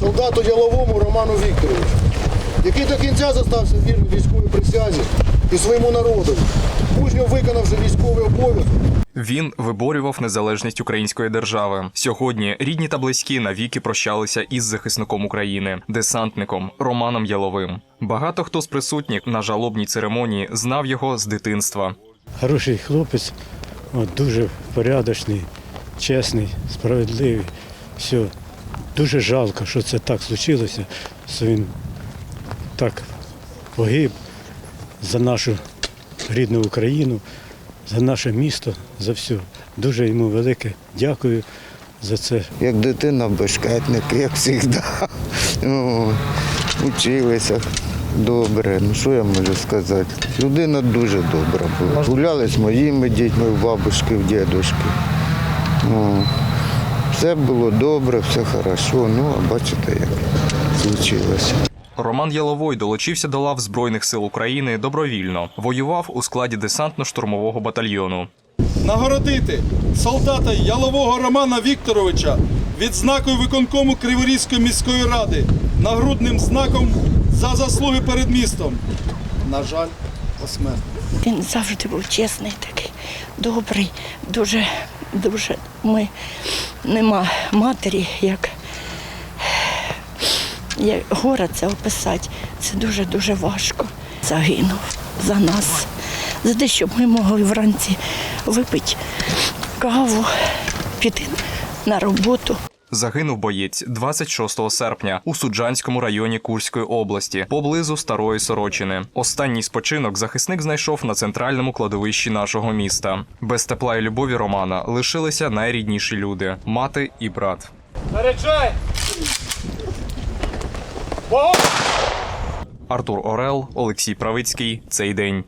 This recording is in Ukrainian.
солдату Яловому Роману Вікторовичу, який до кінця зостався вірним військовій присязі і своєму народу, мужньо виконавши військовий обов'язок. Він виборював незалежність української держави. Сьогодні рідні та близькі навіки прощалися із захисником України, десантником Романом Яловим. Багато хто з присутніх на жалобній церемонії знав його з дитинства. Хороший хлопець, дуже порядочний, чесний, справедливий. Все. Дуже жалко, що це так случилося, що він так погиб за нашу рідну Україну, за наше місто, за все. Дуже йому велике дякую за це. як дитина бешкетник, як завжди. Ну, Училися добре. Ну що я можу сказати? Людина дуже добра була. Гуляли з моїми дітьми, в бабушки, в дідушки. Ну, все було добре, все хорошо. Ну, а бачите, як случилося. Роман Яловой долучився до лав Збройних сил України добровільно. Воював у складі десантно-штурмового батальйону. нагородити солдата Ялового Романа Вікторовича відзнакою виконкому Криворізької міської ради нагрудним знаком за заслуги перед містом. На жаль, посмертно. Він завжди був чесний такий, добрий, дуже, дуже. Ми нема матері, як, як горе це описати. Це дуже-дуже важко. Загинув за нас, за те, щоб ми могли вранці випити каву, піти на роботу. Загинув боєць 26 серпня у Суджанському районі Курської області, поблизу Старої Сорочини. Останній спочинок захисник знайшов на центральному кладовищі нашого міста. Без тепла і любові Романа лишилися найрідніші люди мати і брат. Артур Орел, Олексій Правицький. Цей день.